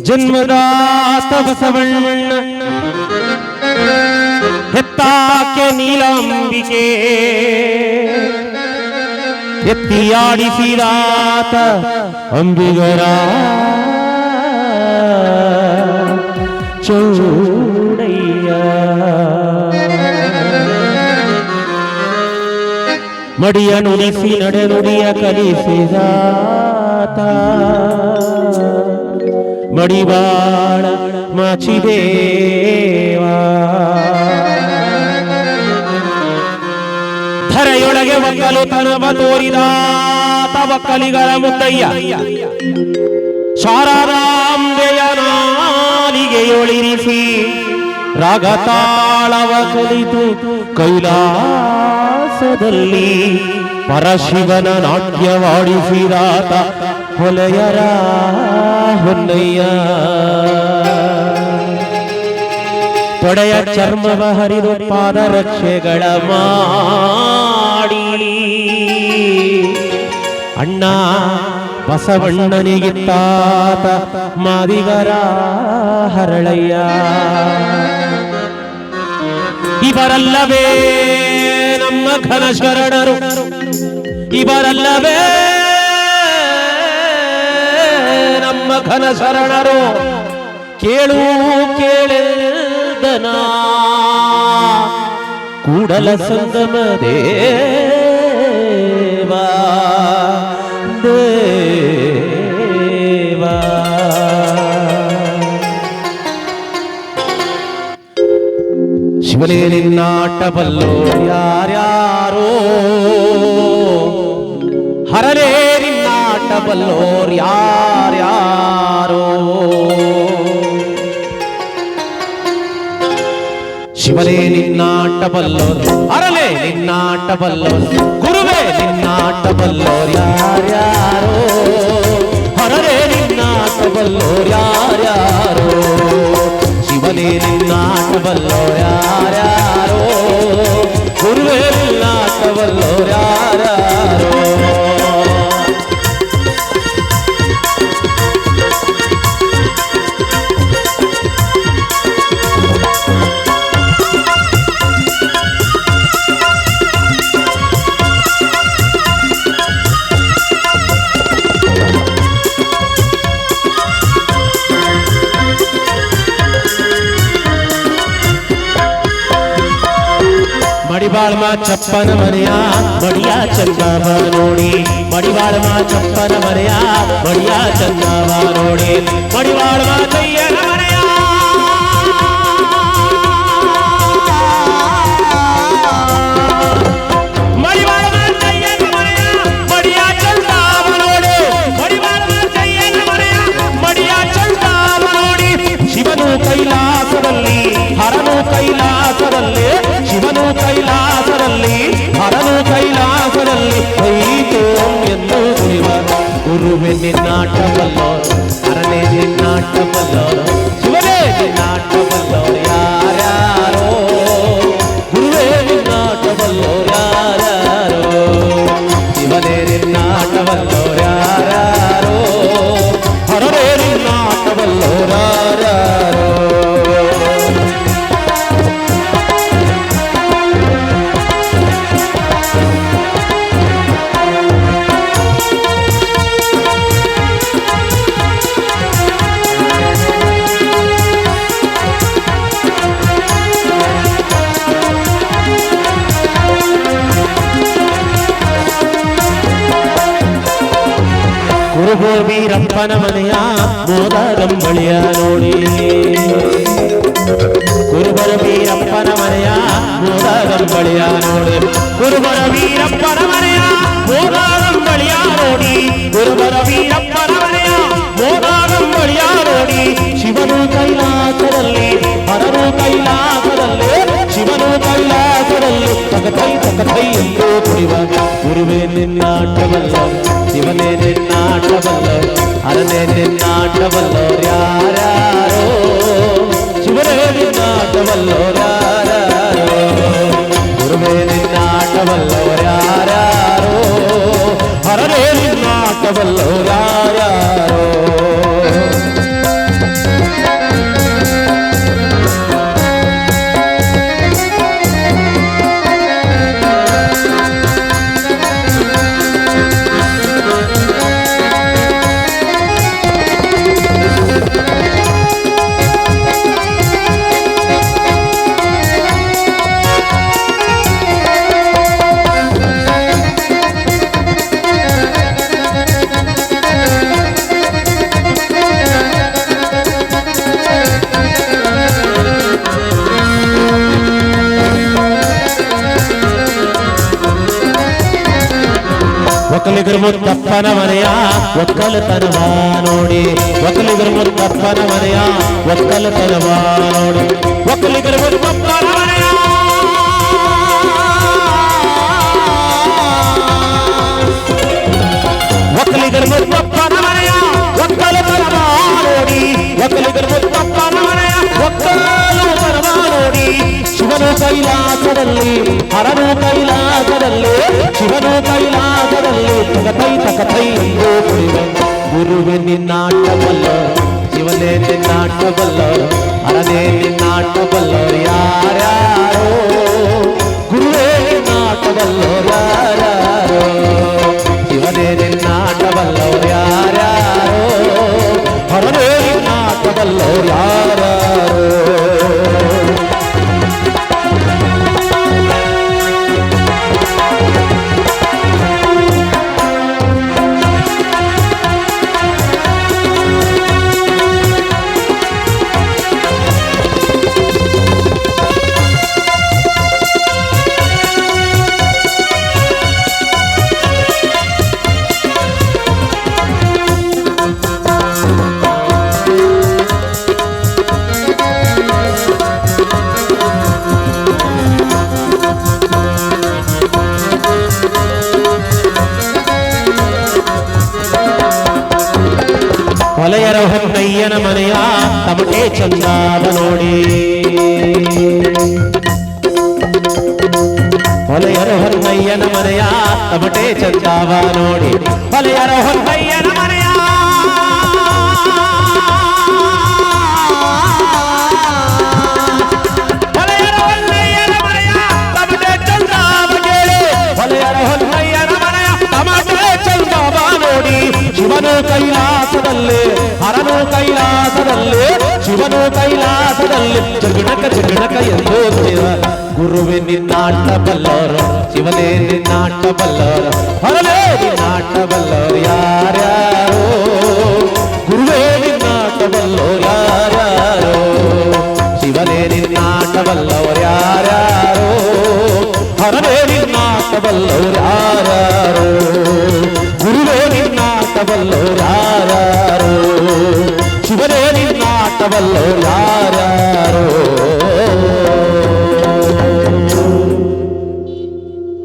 ಜನ್ಮದಾತ ಬಸವಣ್ಣ ಹೆತ್ತಾಕೆ ನೀಲಾಂಬಿಕೆ ಎತ್ತಿಯಾಡಿಸಿದಾತ ಅಂಬಿಗರ ಚೌಡಯ್ಯ ಮಡಿಯ ನುಡಿಸಿ ನಡೆ ನುಡಿಯ ಕಲಿಸಿದಾತ ಮಡಿವಾಳ ಮಾಚಿದೇವಾ. ಧರೆಯೊಳಗೆ ಒಕ್ಕಲು ತನವ ತೋರಿದಾತ ಕಲಿಗಳ ಮುದ್ದಯ್ಯ ಶಾರದಾಂಬೆಯ ನಾಲಿಗೆಯೊಳಿರಿಸಿ ರಾಗತಾಳವ ಕಲಿತು ಕೈಲಾಸದಲ್ಲಿ ಪರಶಿವನ ನಾಟ್ಯವಾಡಿಸಿದಾತ ಹೊಲೆಯರ ಹೊನ್ನಯ್ಯ. ತೊಡೆಯ ಚರ್ಮವ ಹರಿದು ಪಾದರಕ್ಷೆಗಳ ಮಾಡಿ. ಅಣ್ಣ ಬಸವಣ್ಣನಿಗಿತ್ತಾತ ಮಾದಿಗರ ಹರಳಯ್ಯ. ಇವರಲ್ಲವೇ ಘನ ಶರಣರು ಇವರಲ್ಲವೇ ನಮ್ಮ ಘನ ಶರಣರು ಕೇಳು ಕೇಳೆದನ? ಕೂಡಲ ಸಂಗಮ ದೇವಾ ಶಿವನೇ ನಿನ್ನಾಟಬಲ್ಲೋ ಯಾರ್ಯಾರೋ? ಹರನೇ ನಿನ್ನಾಟಬಲ್ಲೋರ್ ಯಾರ್ಯಾರೋ? ಶಿವನೇ ನಿನ್ನಾಟಬಲ್ಲೋರ್ ಅರಲೆ ನಿನ್ನಾಟಬಲ್ಲೋರ್, ಗುರುವೇ ನಿನ್ನಾಟಬಲ್ಲೋರ್ ಯಾರ್ಯಾರೋ? ಹರನೇ ನಿನ್ನಾಟಬಲ್ಲೋರ್ ಯಾರ್ಯಾರೋ? ಶಿವನೇ ನಿನ್ನಾಟಬಲ್ಲೋರ್ ಯಾರ್ಯಾರೋ ಗುರುವೇ ನಿನ್ನಾಟಬಲ್ಲೋರ್ ಯಾರ್ಯಾರೋ મડીવાળમાં છપ્પન મર્યા મળ્યા ચંદા વારોડી મડીવાળમાં છપ્પન મર્યા મળ્યા ચંદા વારોડી મડીવાળમાં તૈયાર ಗುರುವೆ ನಿನ್ನಾಟವಲ್ಲೋ ಕುರುಬೋ ವೀರಪ್ಪನ ಮನೆಯ ಮೋದಗಂಬಳಿಯ ನೋಡಿ ಕುರುಬರ ವೀರಪ್ಪನ ಮನೆಯ ಮೋದಗಂಬಳಿಯ ನೋಡಿ ಕುರುಬರ ವೀರಪ್ಪನ ಮನೆಯ ಮೋದಗಂಬಳಿಯ ನೋಡಿ ಕುರುಬರ ವೀರಪ್ಪನ ಮನೆಯ ಮೋದಗಂಬಳಿಯ ನೋಡಿ ಶಿವನು ಕೈಲಾಸದಲ್ಲಿ ಹರನು ಕೈಲಾಸದಲ್ಲಿ ಶಿವನು ಕೈಲಾಸದಲ್ಲಿ ತಗತೈ ತಗತೈ ಎಂದು ತುಳಿವ ಗುರುವೇ ನಿನ್ನಾಟವಲ್ಲ ಶಿವನೇ ನಿನ್ನಾಟವಲ್ಲ ಹರನೇ ನಿನ್ನಾಟವಲ್ಲ ಯಾರ್ಯಾರೋ ಶಿವನೇ ನಿನ್ನಾಟವಲ್ಲೋ ಯಾರ್ಯಾರೋ ಗುರುವೇ ನಿನ್ನಾಟವಲ್ಲ ಯಾರ್ಯಾರೋ ಹರನೇ ನಿನ್ನಾಟವಲ್ಲೋ ಯಾರ್ಯಾರೋ ಒಕ್ಕಲಿಗರು ಮುತ್ತಪ್ಪನ ಮನೆಯ ಒಕ್ಕಲತನವ ನೋಡಿ ಒಕ್ಕಲಿಗರು ಮುತ್ತಪ್ಪನ ಮನೆಯ ಒಕ್ಕಲತನವ ನೋಡಿ ಒಕ್ಕಲಿಗರು ಮುತ್ತಪ್ಪನ ಮನೆಯ ಒಕ್ಕಲಿಗರು ಮುತ್ತಪ್ಪನ ಮನೆಯ ಒಕ್ಕಲತನವ ನೋಡಿ ಒಕ್ಕಲಿಗರು ಮುತ್ತಪ್ಪನ ಮನೆಯ ಒಕ್ಕಲತನವ ನೋಡಿ ಶಿವನು ಕೈಲಾಸದಲ್ಲಿ ಹರನು ಕೈಲಾಸದಲ್ಲಿ ಶಿವನು ಕೈಲಾಸದಲ್ಲಿ ತಗತೈ ತಗತೈ ಎಂದು ಕುಡಿವೆ ಗುರುವೆ ನಿನ್ನಾಟಬಲ್ಲ ಶಿವನೇ ನಿನ್ನಾಟಬಲ್ಲ ಹರನೇ ನಿನ್ನಾಟಬಲ್ಲರು ಯಾರ್ಯಾರೋ ಗುರುವೇ ನಿನ್ನಾಟಬಲ್ಲರು ಯಾರ್ಯಾರೋ ಶಿವನೇ ನಿನ್ನಾಟಬಲ್ಲವರು ಯಾರ್ಯಾರೋ ಹರನೇ ನಿನ್ನಾಟಬಲ್ಲವರು ಯಾರ್ಯಾರೋ ಹೊನ್ನಯ್ಯನ ಮನೆಯ ತಮಟೆ ಚಂದಾದ ನೋಡಿ ಹೊಲೆಯರ ಹೊನ್ನಯ್ಯನ ಮನೆಯ ತಮಟೆ ಚಂದಾವ ನೋಡಿ ಹೊಲೆಯರ ಹೊನ್ನಯ್ಯನ ಶಿವನು ಕೈಲಾಸದಲ್ಲಿ ಜಗಣಕ ಜಗಣಕ ಎಂದು ದೇವ ಗುರುವೆ ನಿನ್ನಾಟ ಬಲ್ಲವರು ಶಿವನೇ ನಿನ್ನಾಟ ಬಲ್ಲವರು ಹರನೇ ನಿನ್ನಾಟ ಬಲ್ಲವರು ಯಾರ್ಯಾರೋ ಗುರುವೇ ನಿನ್ನಾಟ ಬಲ್ಲವರು ಯಾರ್ಯಾರೋ ಶಿವನೇ ನಿನ್ನಾಟ ಬಲ್ಲವರು ಯಾರ್ಯಾರೋ ಹರನೇ ನಿನ್ನಾಟ ಬಲ್ಲವರು ಯಾರ್ಯಾರೋ ಗುರುವೇ ನಿನ್ನಾಟವಲ್ಲೋ ಯಾರ್ಯಾರೋ ಶಿವನೇ வல்ல யாரோ?